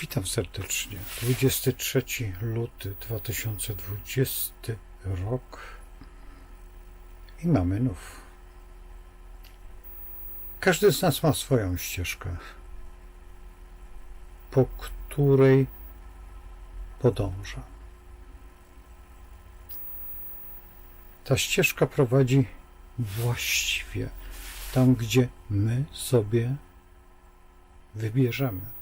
Witam serdecznie. 23 luty 2020 rok i mamy nów. Każdy z nas ma swoją ścieżkę, po której podąża. Ta ścieżka prowadzi właściwie tam, gdzie my sobie wybierzemy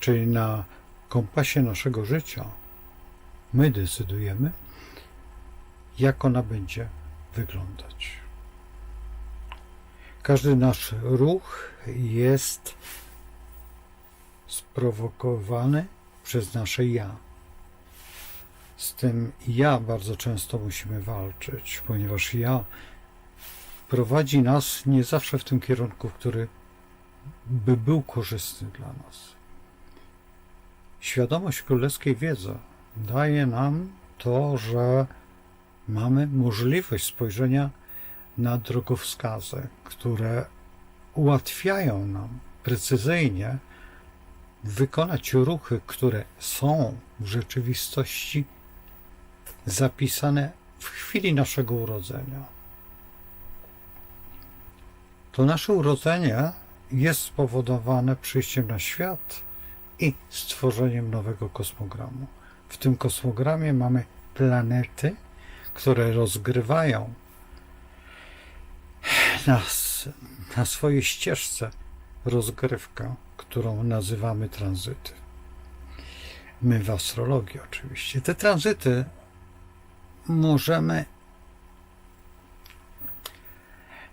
czyli na kompasie naszego życia, my decydujemy, jak ona będzie wyglądać. Każdy nasz ruch jest sprowokowany przez nasze ja. Z tym ja bardzo często musimy walczyć, ponieważ ja prowadzi nas nie zawsze w tym kierunku, który by był korzystny dla nas. Świadomość królewskiej wiedzy daje nam to, że mamy możliwość spojrzenia na drogowskazy, które ułatwiają nam precyzyjnie wykonać ruchy, które są w rzeczywistości zapisane w chwili naszego urodzenia. To nasze urodzenie jest spowodowane przyjściem na świat i stworzeniem nowego kosmogramu. W tym kosmogramie mamy planety, które rozgrywają na, na swojej ścieżce rozgrywkę, którą nazywamy tranzyty. My w astrologii oczywiście. Te tranzyty możemy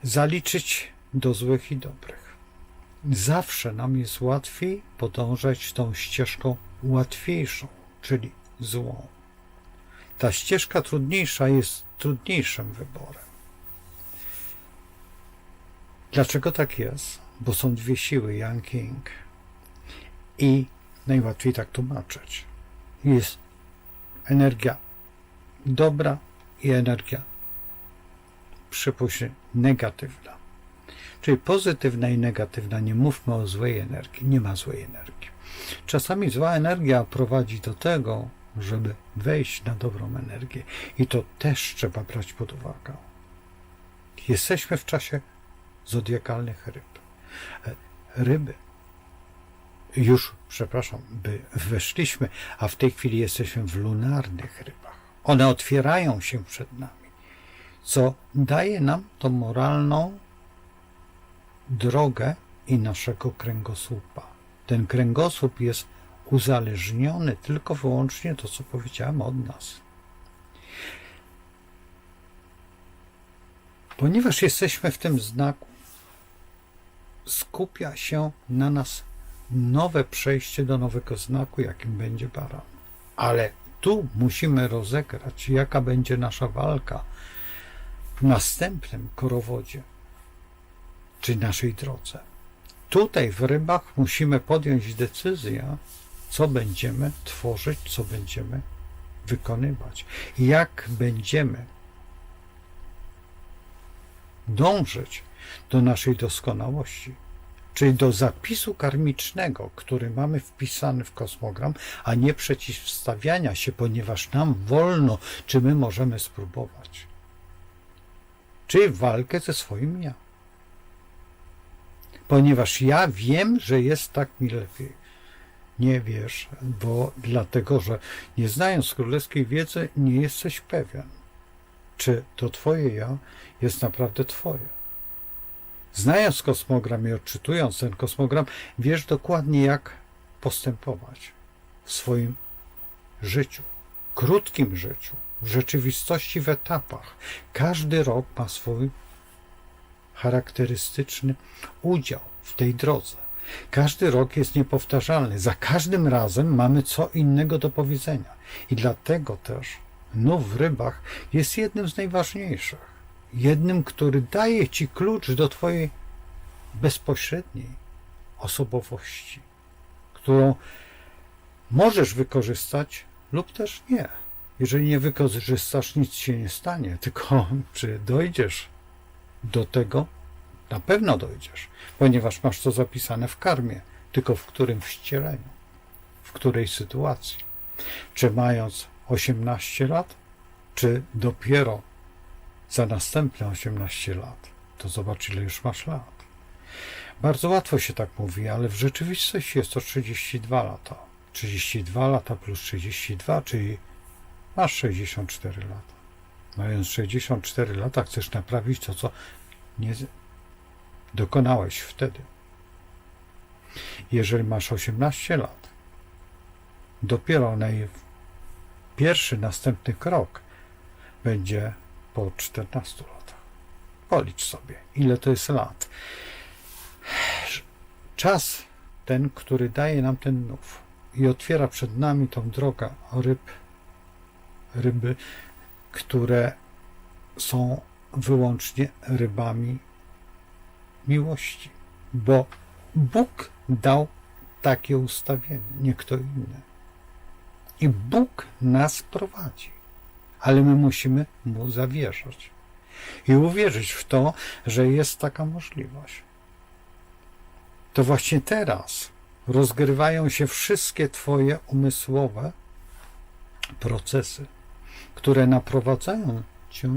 zaliczyć do złych i dobrych zawsze nam jest łatwiej podążać tą ścieżką łatwiejszą, czyli złą. Ta ścieżka trudniejsza jest trudniejszym wyborem. Dlaczego tak jest? Bo są dwie siły, Yang King. I najłatwiej tak tłumaczyć. Jest energia dobra i energia, przypuśćmy, negatywna. Czyli pozytywna i negatywna. Nie mówmy o złej energii. Nie ma złej energii. Czasami zła energia prowadzi do tego, żeby wejść na dobrą energię. I to też trzeba brać pod uwagę. Jesteśmy w czasie zodiakalnych ryb. Ryby. Już, przepraszam, by weszliśmy, a w tej chwili jesteśmy w lunarnych rybach. One otwierają się przed nami, co daje nam tą moralną drogę i naszego kręgosłupa. Ten kręgosłup jest uzależniony tylko wyłącznie to, co powiedziałem od nas. Ponieważ jesteśmy w tym znaku, skupia się na nas nowe przejście do nowego znaku, jakim będzie baran. Ale tu musimy rozegrać, jaka będzie nasza walka w następnym korowodzie czy naszej drodze. Tutaj w rybach musimy podjąć decyzję, co będziemy tworzyć, co będziemy wykonywać, jak będziemy dążyć do naszej doskonałości, czyli do zapisu karmicznego, który mamy wpisany w kosmogram, a nie przeciwstawiania się, ponieważ nam wolno, czy my możemy spróbować. Czyli walkę ze swoim ja ponieważ ja wiem, że jest tak mi lepiej. Nie wiesz, bo dlatego, że nie znając królewskiej wiedzy, nie jesteś pewien, czy to twoje ja jest naprawdę twoje. Znając kosmogram i odczytując ten kosmogram, wiesz dokładnie, jak postępować w swoim życiu, krótkim życiu, w rzeczywistości w etapach. Każdy rok ma swój charakterystyczny udział w tej drodze. Każdy rok jest niepowtarzalny. Za każdym razem mamy co innego do powiedzenia. I dlatego też nów w rybach jest jednym z najważniejszych. Jednym, który daje ci klucz do twojej bezpośredniej osobowości, którą możesz wykorzystać lub też nie. Jeżeli nie wykorzystasz, nic się nie stanie, tylko czy dojdziesz do tego na pewno dojdziesz, ponieważ masz to zapisane w karmie, tylko w którym wcieleniu, w której sytuacji. Czy mając 18 lat, czy dopiero za następne 18 lat. To zobacz, ile już masz lat. Bardzo łatwo się tak mówi, ale w rzeczywistości jest to 32 lata. 32 lata plus 32, czyli masz 64 lata. Mając 64 lata, chcesz naprawić to, co nie dokonałeś wtedy. Jeżeli masz 18 lat, dopiero naj... pierwszy, następny krok będzie po 14 latach. Policz sobie, ile to jest lat. Czas ten, który daje nam ten nów i otwiera przed nami tą drogę ryb, ryby, które są wyłącznie rybami miłości, bo Bóg dał takie ustawienie, nie kto inny. I Bóg nas prowadzi, ale my musimy Mu zawierzać i uwierzyć w to, że jest taka możliwość. To właśnie teraz rozgrywają się wszystkie Twoje umysłowe procesy, które naprowadzają Cię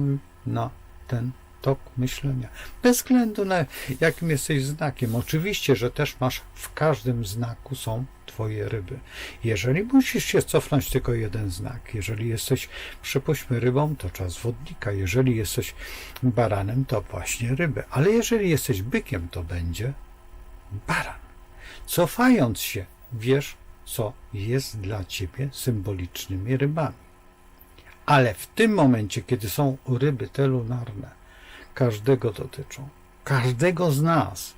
na ten tok myślenia. Bez względu na jakim jesteś znakiem. Oczywiście, że też masz w każdym znaku są Twoje ryby. Jeżeli musisz się cofnąć tylko jeden znak, jeżeli jesteś, przypuśćmy, rybą, to czas wodnika. Jeżeli jesteś baranem, to właśnie ryby. Ale jeżeli jesteś bykiem, to będzie baran. Cofając się, wiesz, co jest dla ciebie symbolicznymi rybami. Ale w tym momencie, kiedy są ryby te lunarne, każdego dotyczą, każdego z nas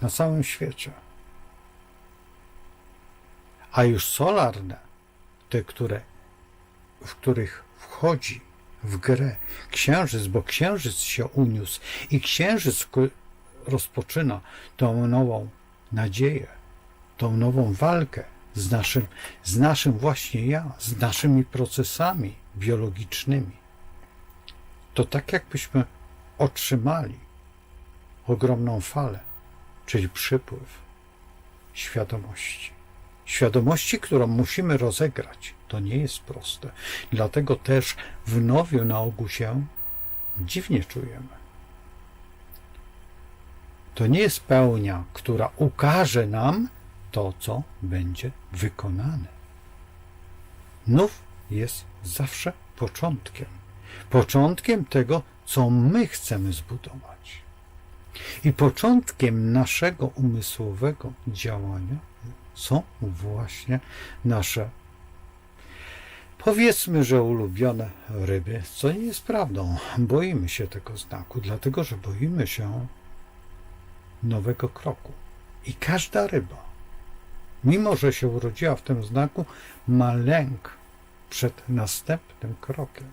na całym świecie. A już solarne, te, które, w których wchodzi w grę księżyc, bo księżyc się uniósł i księżyc rozpoczyna tą nową nadzieję, tą nową walkę z naszym, z naszym właśnie ja, z naszymi procesami biologicznymi. To tak jakbyśmy otrzymali ogromną falę, czyli przypływ świadomości. Świadomości, którą musimy rozegrać. To nie jest proste. Dlatego też w nowiu na ogół się dziwnie czujemy. To nie jest pełnia, która ukaże nam to, co będzie wykonane. Nów jest zawsze początkiem. Początkiem tego, co my chcemy zbudować. I początkiem naszego umysłowego działania są właśnie nasze, powiedzmy, że ulubione ryby, co nie jest prawdą. Boimy się tego znaku, dlatego że boimy się nowego kroku. I każda ryba, mimo że się urodziła w tym znaku, ma lęk przed następnym krokiem.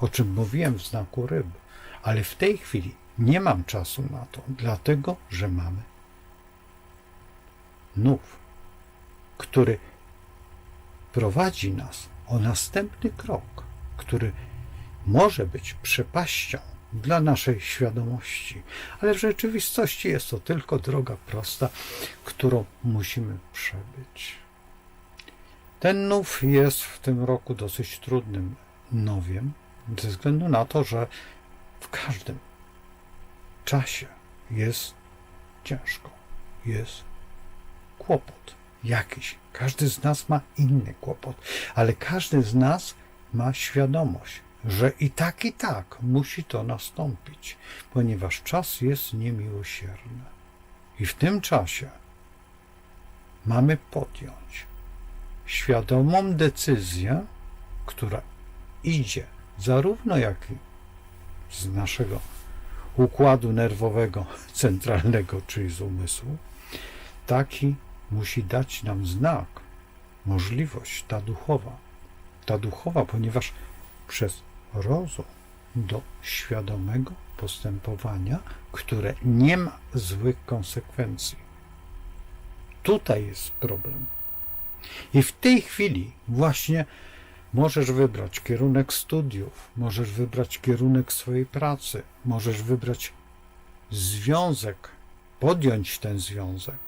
O czym mówiłem w znaku ryb, ale w tej chwili nie mam czasu na to, dlatego że mamy nów, który prowadzi nas o następny krok, który może być przepaścią dla naszej świadomości, ale w rzeczywistości jest to tylko droga prosta, którą musimy przebyć. Ten nów jest w tym roku dosyć trudnym nowiem, ze względu na to, że w każdym czasie jest ciężko, jest kłopot jakiś. Każdy z nas ma inny kłopot, ale każdy z nas ma świadomość, że i tak, i tak musi to nastąpić, ponieważ czas jest niemiłosierny. I w tym czasie mamy podjąć świadomą decyzję, która idzie zarówno jak i z naszego układu nerwowego centralnego, czyli z umysłu, taki musi dać nam znak, możliwość ta duchowa. Ta duchowa, ponieważ przez rozum do świadomego postępowania, które nie ma złych konsekwencji. Tutaj jest problem. I w tej chwili właśnie możesz wybrać kierunek studiów, możesz wybrać kierunek swojej pracy, możesz wybrać związek, podjąć ten związek,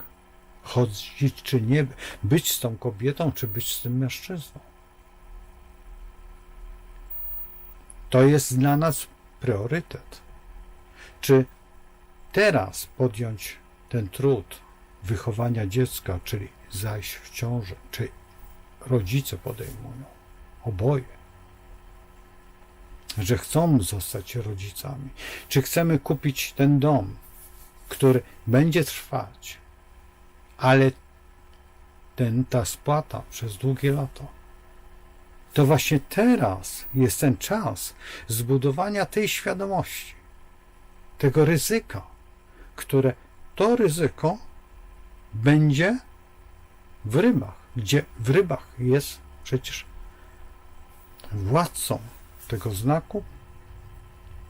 chodzić czy nie, być z tą kobietą, czy być z tym mężczyzną. To jest dla nas priorytet. Czy teraz podjąć ten trud wychowania dziecka, czyli zajść w ciążę, czy rodzice podejmują, oboje, że chcą zostać rodzicami, czy chcemy kupić ten dom, który będzie trwać, ale ten, ta spłata przez długie lata. To właśnie teraz jest ten czas zbudowania tej świadomości, tego ryzyka, które to ryzyko będzie w rybach, gdzie w rybach jest przecież władcą tego znaku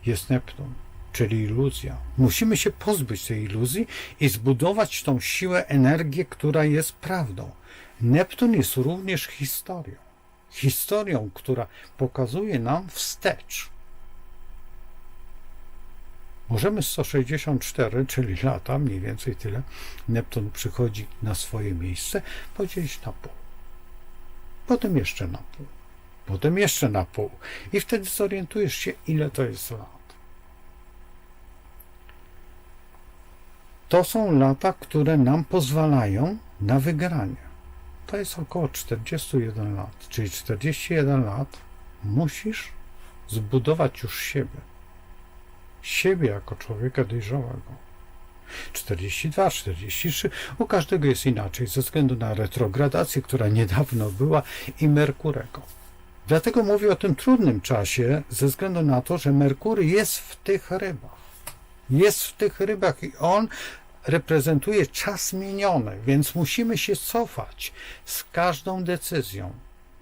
jest Neptun, czyli iluzja. Musimy się pozbyć tej iluzji i zbudować tą siłę, energię, która jest prawdą. Neptun jest również historią. Historią, która pokazuje nam wstecz. Możemy 164, czyli lata, mniej więcej tyle, Neptun przychodzi na swoje miejsce, podzielić na pół. Potem jeszcze na pół. Potem jeszcze na pół. I wtedy zorientujesz się, ile to jest lat. To są lata, które nam pozwalają na wygranie. To jest około 41 lat. Czyli 41 lat musisz zbudować już siebie. Siebie jako człowieka dojrzałego. 42, 43, u każdego jest inaczej, ze względu na retrogradację, która niedawno była, i Merkurego. Dlatego mówię o tym trudnym czasie, ze względu na to, że Merkury jest w tych rybach. Jest w tych rybach i on reprezentuje czas miniony, więc musimy się cofać z każdą decyzją.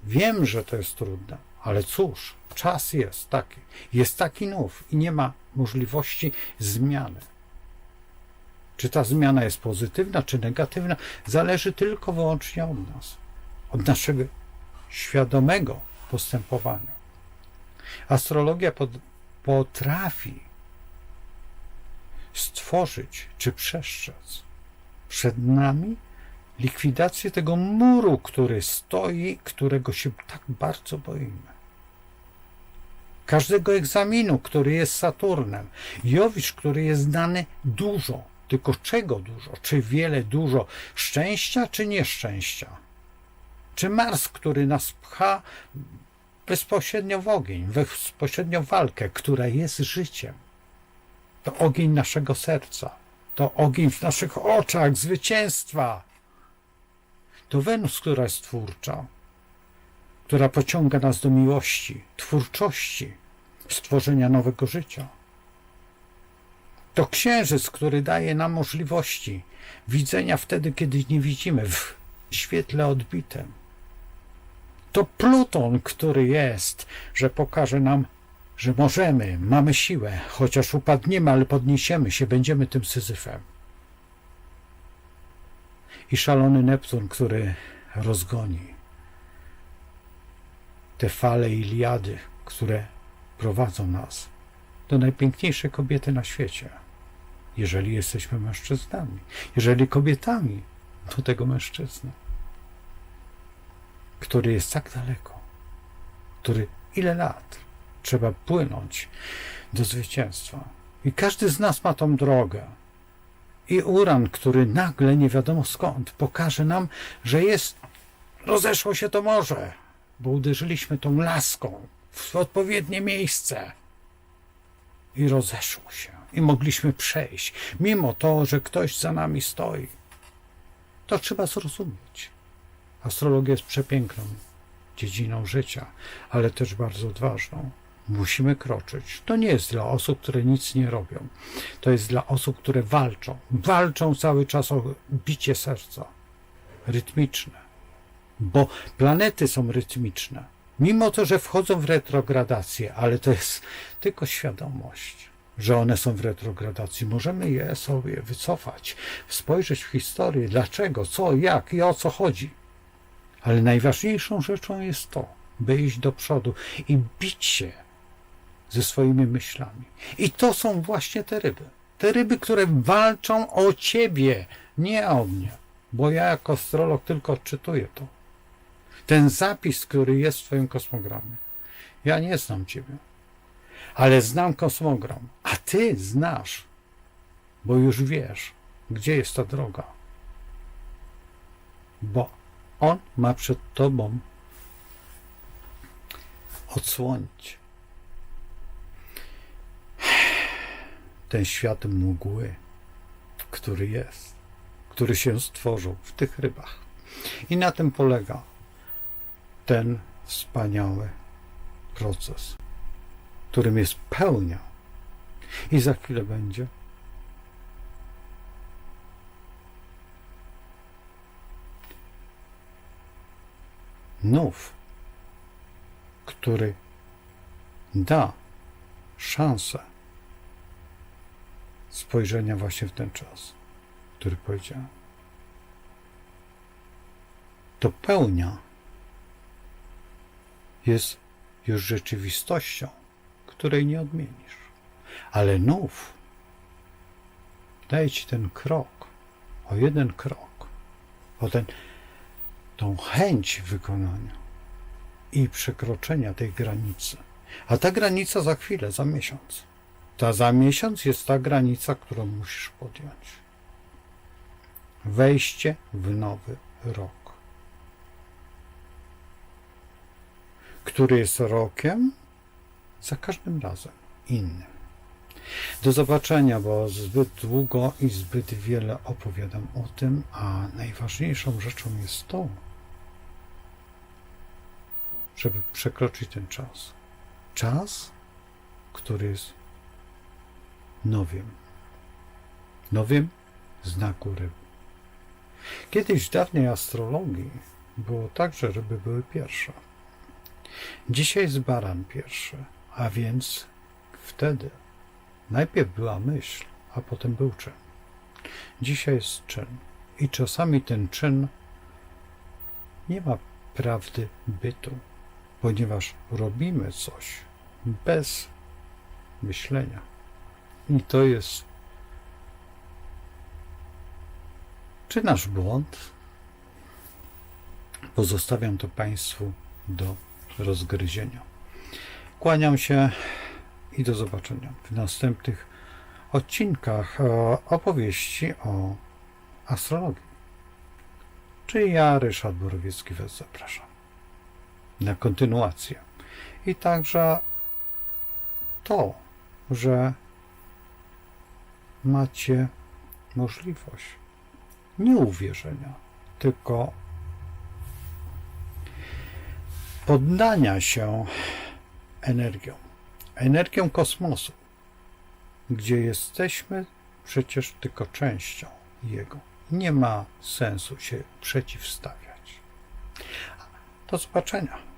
Wiem, że to jest trudne, ale cóż, czas jest taki. Jest taki nów i nie ma możliwości zmiany. Czy ta zmiana jest pozytywna, czy negatywna, zależy tylko wyłącznie od nas, od naszego świadomego postępowania. Astrologia pod, potrafi stworzyć czy przestrzec przed nami likwidację tego muru, który stoi, którego się tak bardzo boimy. Każdego egzaminu, który jest Saturnem, Jowicz, który jest dany dużo, tylko czego dużo? Czy wiele, dużo szczęścia, czy nieszczęścia? Czy Mars, który nas pcha bezpośrednio w ogień, bezpośrednio w walkę, która jest życiem? To ogień naszego serca, to ogień w naszych oczach zwycięstwa. To Wenus, która jest twórcza, która pociąga nas do miłości, twórczości, stworzenia nowego życia. To księżyc, który daje nam możliwości widzenia wtedy, kiedy nie widzimy, w świetle odbitym. To Pluton, który jest, że pokaże nam, że możemy, mamy siłę, chociaż upadniemy, ale podniesiemy się, będziemy tym syzyfem. I szalony Neptun, który rozgoni te fale Iliady, które prowadzą nas do najpiękniejszej kobiety na świecie. Jeżeli jesteśmy mężczyznami, jeżeli kobietami, do tego mężczyzny, który jest tak daleko, który ile lat trzeba płynąć do zwycięstwa. I każdy z nas ma tą drogę. I uran, który nagle nie wiadomo skąd pokaże nam, że jest, rozeszło się to morze, bo uderzyliśmy tą laską w odpowiednie miejsce i rozeszło się. I mogliśmy przejść, mimo to, że ktoś za nami stoi. To trzeba zrozumieć. Astrologia jest przepiękną dziedziną życia, ale też bardzo odważną. Musimy kroczyć. To nie jest dla osób, które nic nie robią. To jest dla osób, które walczą. Walczą cały czas o bicie serca. Rytmiczne. Bo planety są rytmiczne. Mimo to, że wchodzą w retrogradację, ale to jest tylko świadomość, że one są w retrogradacji. Możemy je sobie wycofać, spojrzeć w historię, dlaczego, co, jak i o co chodzi. Ale najważniejszą rzeczą jest to, by iść do przodu i bić się ze swoimi myślami. I to są właśnie te ryby. Te ryby, które walczą o ciebie, nie o mnie. bo ja jako astrolog tylko odczytuję to. Ten zapis, który jest w Twoim kosmogramie. Ja nie znam Ciebie, ale znam kosmogram, a Ty znasz, bo już wiesz, gdzie jest ta droga. Bo On ma przed Tobą odsłonić ten świat mgły, który jest, który się stworzył w tych rybach. I na tym polega ten wspaniały proces, którym jest pełnia. I za chwilę będzie. Nów, który da szansę spojrzenia właśnie w ten czas, który powiedziałem. To pełnia jest już rzeczywistością, której nie odmienisz. Ale nów daje ci ten krok, o jeden krok, o ten, tą chęć wykonania i przekroczenia tej granicy. A ta granica za chwilę, za miesiąc. Ta za miesiąc jest ta granica, którą musisz podjąć. Wejście w nowy rok. który jest rokiem za każdym razem innym. Do zobaczenia, bo zbyt długo i zbyt wiele opowiadam o tym, a najważniejszą rzeczą jest to, żeby przekroczyć ten czas. Czas, który jest nowiem. Nowiem znaku ryb. Kiedyś w dawnej astrologii było tak, że ryby były pierwsze. Dzisiaj jest baran pierwszy, a więc wtedy najpierw była myśl, a potem był czyn. Dzisiaj jest czyn. I czasami ten czyn nie ma prawdy bytu, ponieważ robimy coś bez myślenia. I to jest czy nasz błąd? Pozostawiam to Państwu do rozgryzienia. Kłaniam się i do zobaczenia w następnych odcinkach e, opowieści o astrologii. Czyli ja, Ryszard Borowiecki, Was zapraszam na kontynuację. I także to, że macie możliwość nie uwierzenia, tylko poddania się energią, energią kosmosu, gdzie jesteśmy przecież tylko częścią jego. Nie ma sensu się przeciwstawiać. Do zobaczenia.